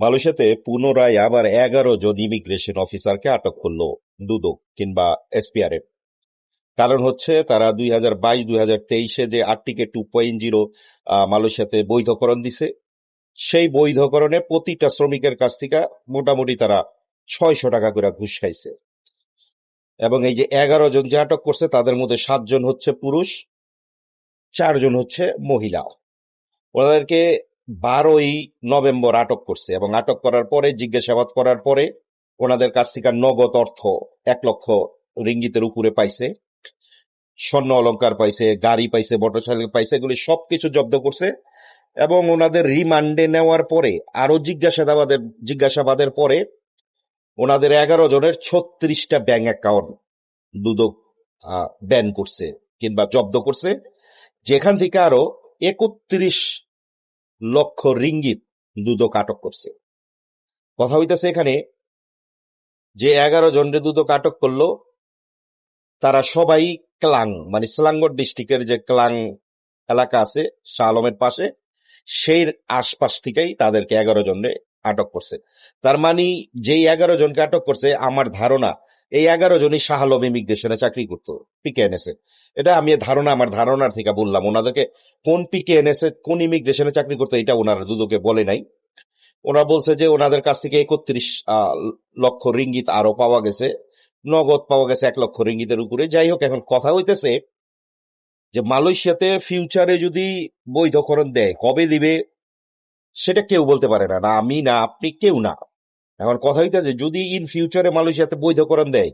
মালয়েশিয়াতে পুনরায় আবার এগারো জন ইমিগ্রেশন অফিসারকে আটক করল দুদক কিংবা এসপিআরএফ। কারণ হচ্ছে তারা দুই হাজার বাইশ দুই হাজার তেইশে যে আর্টিকে টু পয়েন্ট জিরো মালয়েশিয়াতে বৈধকরণ দিছে, সেই বৈধকরণে প্রতিটা শ্রমিকের কাছ থেকে মোটামুটি তারা ছয়শো টাকা করে ঘুষ খাইছে। এবং এই যে এগারো জন যে আটক করছে, তাদের মধ্যে সাতজন হচ্ছে পুরুষ, চারজন হচ্ছে মহিলা। ওনাদেরকে বারোই নভেম্বর আটক করছে এবং আটক করার পরে, জিজ্ঞাসাবাদ করার পরে ওনাদের কাছ থেকে নগদ অর্থ এক লক্ষ রিঙ্গিতের উপরে পাইছে। স্বর্ণ অলংকার পাইছে, গাড়ি পাইছে, মোটরসাইকেল পাইছে, এগুলি সবকিছু জব্দ করছে এবং ওনাদের রিমান্ডে নেওয়ার পরে আরও জিজ্ঞাসাবাদের জিজ্ঞাসাবাদের পরে ওনাদের এগারো জনের ছত্রিশটা ব্যাংক অ্যাকাউন্ট দুদক ব্যান করছে কিংবা জব্দ করছে। যেখান থেকে আরও একত্রিশ লক্ষ রিঙ্গিত দুদক আটক করছে। কথা হইতেছে এখানে যে এগারো জনের দুদক আটক করল, তারা সবাই ক্লাং মানে স্লাঙ্গর ডিস্ট্রিক্টের যে ক্লাং এলাকা আছে, শাহ আলমের পাশে, সেই আশপাশ থেকেই তাদেরকে এগারো জনে আটক করছে। তার মানে যেই এগারো জনকে আটক করছে, আমার ধারণা এই এগারো জনই শাহ আলম ইমিগ্রেশনে চাকরি করতো পিকে এনেছে এটা আমি ধারণা, আমার ধারণার থেকে বললাম, ওনাদেরকে কোন পিকে এনেছে কোন ইমিগ্রেশনে চাকরি করতো এটা ওনারা দুদকে বলে নাই। ওনারা বলছে যে ওনাদের কাছ থেকে একত্রিশ লক্ষ রিঙ্গিত আরও পাওয়া গেছে, নগদ পাওয়া গেছে এক লক্ষ রিঙ্গিতের উপরে। যাই হোক, এখন কথা হইতেছে যে মালয়েশিয়াতে ফিউচারে যদি বৈধকরণ দেয়, কবে দিবে, সেটা কেউ বলতে পারে না। না আমি, না আপনি, কেউ না। এখন কথা হইতেছে, যদি ইন ফিউচারে মালয়েশিয়াতে বৈধকরণ দেয়,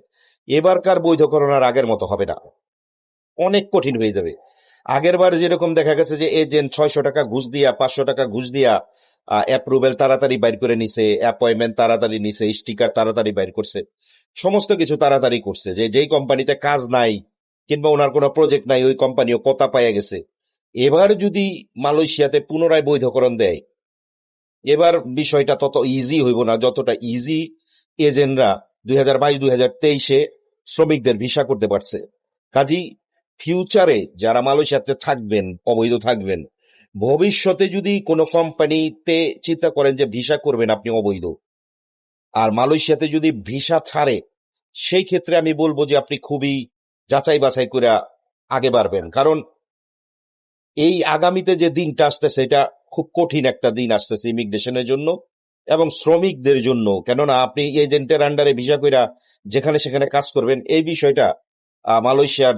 এবারকার বৈধকরণ আর আগের মতো হবে না। অনেক কঠিন হয়ে যাবে। আগের বার যেরকম দেখা গেছে যে এজেন্ট ছয়শো টাকা ঘুষ দিয়া, পাঁচশো টাকা ঘুষ দিয়া অ্যাপ্রুভেল তাড়াতাড়ি বাইর করে নিছে অ্যাপয়েন্টমেন্ট তাড়াতাড়ি নিছে স্টিকার তাড়াতাড়ি বাইর করছে, সমস্ত কিছু তাড়াতাড়ি করছে। যে, যেই কোম্পানিতে কাজ নাই কিংবা ওনার কোনো প্রজেক্ট নাই, ওই কোম্পানিও কথা পাইয়া গেছে। এবার যদি মালয়েশিয়াতে পুনরায় বৈধকরণ দেয় এবার বিষয়টা তত ইজি হইব না, যতটা ইজি এজেন্টরা দুই হাজার বাইশ, দুই হাজার তেইশে শ্রমিকদের ভিসা করতে পারছে। কাজী ফিউচারে যারা মালয়েশিয়াতে থাকবেন, অবৈধ থাকবেন, ভবিষ্যতে যদি কোনো কোম্পানিতে চিন্তা করেন যে ভিসা করবেন, আপনি অবৈধ। আর মালয়েশিয়াতে যদি ভিসা ছাড়ে, সেই ক্ষেত্রে আমি বলব যে আপনি খুবই যাচাই বাছাই করে আগে বাড়বেন। কারণ এই আগামীতে যে দিনটা আসতেছে, এটা খুব কঠিন একটা দিন আসতেছে ইমিগ্রেশনের জন্য এবং শ্রমিকদের জন্য। কেননা আপনি এজেন্টের আন্ডারে ভিসা কইরা যেখানে সেখানে কাজ করবেন, এই বিষয়টা মালয়েশিয়ার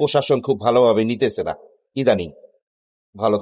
প্রশাসন খুব ভালোভাবে নিতেছে না। ইদানিং ভালো